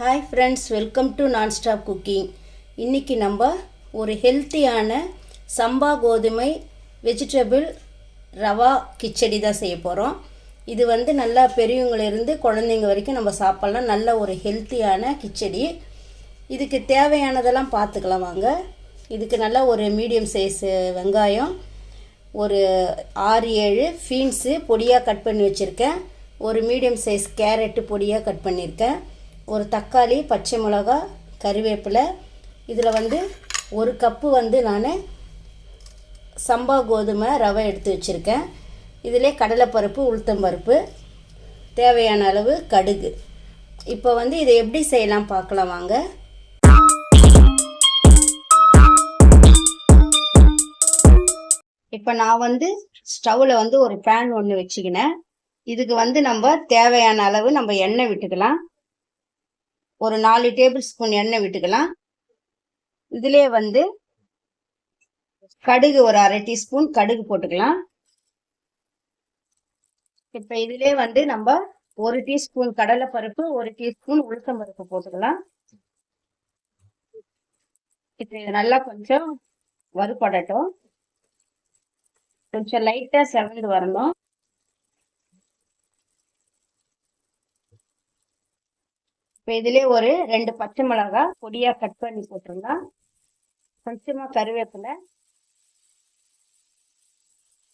Hi friends welcome to non stop cooking இன்றைக்கி நம்ம ஒரு ஹெல்த்தியான சம்பா கோதுமை வெஜிடபிள் ரவா கிச்சடி தான் செய்ய போகிறோம் இது வந்து நல்லா பெரியவங்களிருந்து குழந்தைங்க வரைக்கும் நம்ம சாப்பிட்லாம். நல்ல ஒரு ஹெல்த்தியான கிச்சடி. இதுக்கு தேவையானதெல்லாம் பார்த்துக்கலாம் வாங்க. இதுக்கு நல்லா ஒரு மீடியம் சைஸ் வெங்காயம் ஒரு ஆறு ஏழு ஃபீன்ஸு பொடியாக கட் பண்ணி வச்சுருக்கேன். ஒரு மீடியம் சைஸ் கேரட்டு பொடியாக கட் பண்ணியிருக்கேன் ஒரு தக்காளி பச்சை மிளகா கறிவேப்பிலை. இதில் வந்து ஒரு கப்பு வந்து நான் சம்பா கோதுமை ரவை எடுத்து வச்சுருக்கேன். இதிலே கடலைப்பருப்பு உளுத்தம்பருப்பு தேவையான அளவு கடுகு. இப்போ வந்து இதை எப்படி செய்யலாம் பார்க்கலாம் வாங்க. இப்போ நான் வந்து ஸ்டவ்வில் வந்து ஒரு பேன் ஒன்று வச்சுக்கினேன். இதுக்கு வந்து நம்ம தேவையான அளவு நம்ம எண்ணெய் விட்டுக்கலாம். ஒரு நாலு டேபிள் ஸ்பூன் எண்ணெய் விட்டுக்கலாம். இதிலே வந்து கடுகு ஒரு அரை டீஸ்பூன் கடுகு போட்டுக்கலாம். இப்போ இதிலே வந்து நம்ம ஒரு டீஸ்பூன் கடலைப்பருப்பு ஒரு டீஸ்பூன் உளுத்தம் பருப்பு போட்டுக்கலாம். இப்போ இது நல்லா கொஞ்சம் வறுபடட்டும். கொஞ்சம் லைட்டாக செவந்து வரணும். இப்போ இதிலே ஒரு ரெண்டு பச்சை மிளகா பொடியாக கட் பண்ணி போட்டுருலாம் கொஞ்சமாக கருவேப்பிலை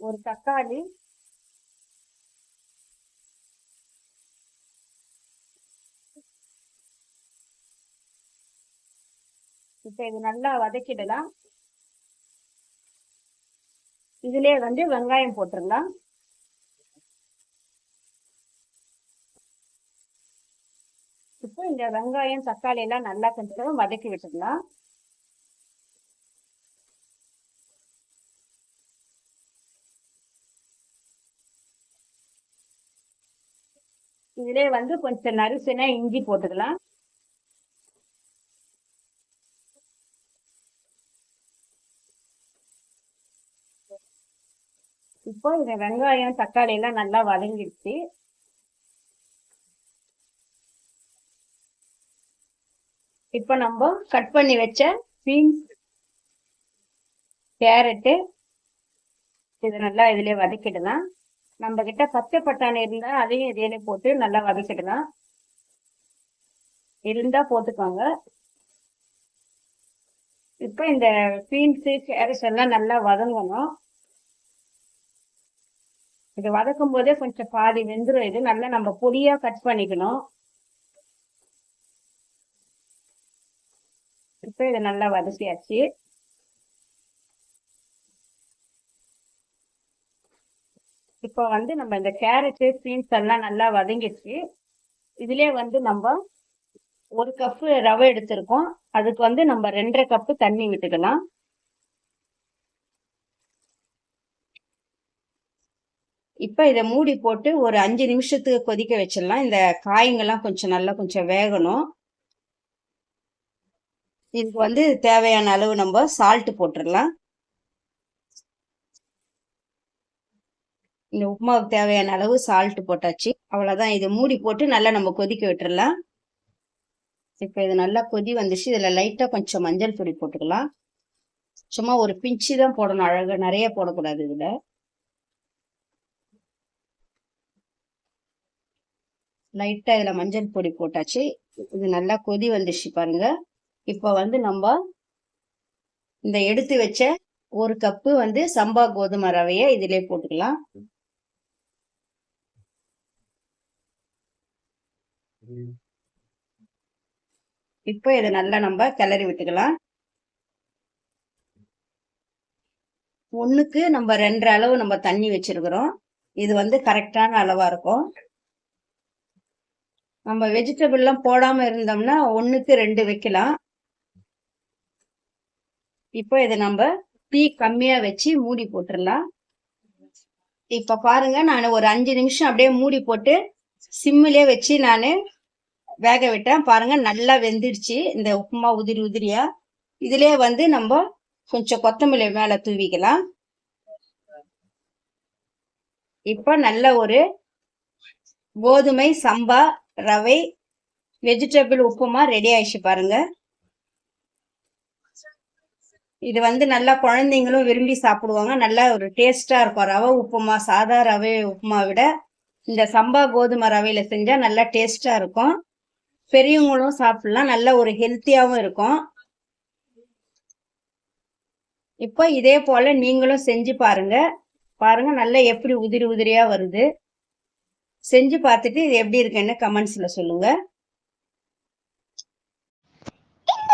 ஒரு தக்காளி இப்போ இது நல்லா வதக்கிடலாம். இதுலேயே வந்து வெங்காயம் போட்டுடலாம் இப்போ இந்த வெங்காயம் தக்காளி எல்லாம் நல்லா கொஞ்சம் வதக்கி விட்டுடலாம். இதுலேயே வந்து கொஞ்சம் நரிசுனா இஞ்சி போட்டுக்கலாம். இப்போ இந்த வெங்காயம் தக்காளி எல்லாம் நல்லா வதங்கிடுச்சு. இப்போ நம்ம கட் பண்ணி வச்ச பீன்ஸ் கேரட்டு இது நல்லா இதுலயே வதக்கிடலாம். நம்ம கிட்ட பச்சை பட்டாணி இருந்தா அதையும் இதிலே போட்டு நல்லா வதக்கிடலாம். இருந்தா போட்டுக்கோங்க. இப்போ இந்த பீன்ஸு கேரட் எல்லாம் நல்லா வதங்கணும். இது வதக்கும் போதே கொஞ்சம் பாதி வெந்துடும் இது நல்லா நம்ம பொடியாக கட் பண்ணிக்கணும். இப்போ இதை நல்லா வதக்கியாச்சு. இப்போ வந்து நம்ம இந்த கேரட்டு பீன்ஸ் எல்லாம் நல்லா வதங்கிடுச்சு. இதுலேயே வந்து நம்ம ஒரு கப்பு ரவை எடுத்திருக்கோம். அதுக்கு வந்து நம்ம ரெண்டரை கப்பு தண்ணி விட்டுக்கலாம். இப்போ இதை மூடி போட்டு ஒரு அஞ்சு நிமிஷத்துக்கு கொதிக்க வச்சிடலாம். இந்த காய்ங்கெல்லாம் கொஞ்சம் நல்லா கொஞ்சம் வேகணும். இதுக்கு வந்து தேவையான அளவு நம்ம சால்ட் போட்டுடலாம். இந்த உப்புமாவுக்கு தேவையான அளவு சால்ட் போட்டாச்சு. அவ்வளோதான் இதை மூடி போட்டு நல்லா நம்ம கொதிக்க விட்டுடலாம் இப்போ இது நல்லா கொதி வந்துச்சு இதில் லைட்டாக கொஞ்சம் மஞ்சள் பொடி போட்டுக்கலாம். சும்மா ஒரு பிஞ்சு தான் போடணும். அழகாக நிறைய போடக்கூடாது இதில். லைட்டாக இதில் மஞ்சள் பொடி போட்டாச்சு. இது நல்லா கொதி வந்துச்சு பாருங்கள் இப்போ வந்து நம்ம இந்த எடுத்து வச்ச ஒரு கப்பு வந்து சம்பா கோதுமை ரவையை இதிலே போட்டுக்கலாம். இப்போ இதை நல்லா நம்ம கிளறி விட்டுக்கலாம். ஒன்றுக்கு நம்ம ரெண்டரை அளவு நம்ம தண்ணி வச்சிருக்கிறோம். இது வந்து கரெக்டான அளவாக இருக்கும். நம்ம வெஜிடபிள்லாம் போடாமல் இருந்தோம்னா ஒன்றுக்கு ரெண்டு வைக்கலாம். இப்போ இதை நம்ம தீ கம்மியாக வச்சு மூடி போட்டுடலாம் இப்போ பாருங்க நான் ஒரு அஞ்சு நிமிஷம் அப்படியே மூடி போட்டு சிம்மிலே வச்சு நான் வேக விட்டேன். பாருங்க நல்லா வெந்துடுச்சு. இந்த உப்புமா உதிரி உதிரியா. இதுலயே வந்து நம்ம கொஞ்சம் கொத்தமல்லி மேலே தூவிக்கலாம். இப்போ நல்ல ஒரு கோதுமை சம்பா ரவை வெஜிடபிள் உப்புமா ரெடி ஆயிடுச்சு பாருங்க. இது வந்து நல்லா குழந்தைங்களும் விரும்பி சாப்பிடுவாங்க. நல்லா ஒரு டேஸ்ட்டாக இருக்கும். ரவை உப்புமா சாதா ரவை உப்புமா விட இந்த சம்பா கோதுமை ரவையில் செஞ்சால் நல்லா டேஸ்ட்டாக இருக்கும். பெரியவங்களும் சாப்பிடலாம். நல்ல ஒரு ஹெல்த்தியாகவும் இருக்கும். இப்போ இதே போல் நீங்களும் செஞ்சு பாருங்க. பாருங்க நல்லா எப்படி உதிரி உதிரியாக வருது. செஞ்சு பார்த்துட்டு இது எப்படி இருக்குன்னு கமெண்ட்ஸில் சொல்லுங்கள் இந்த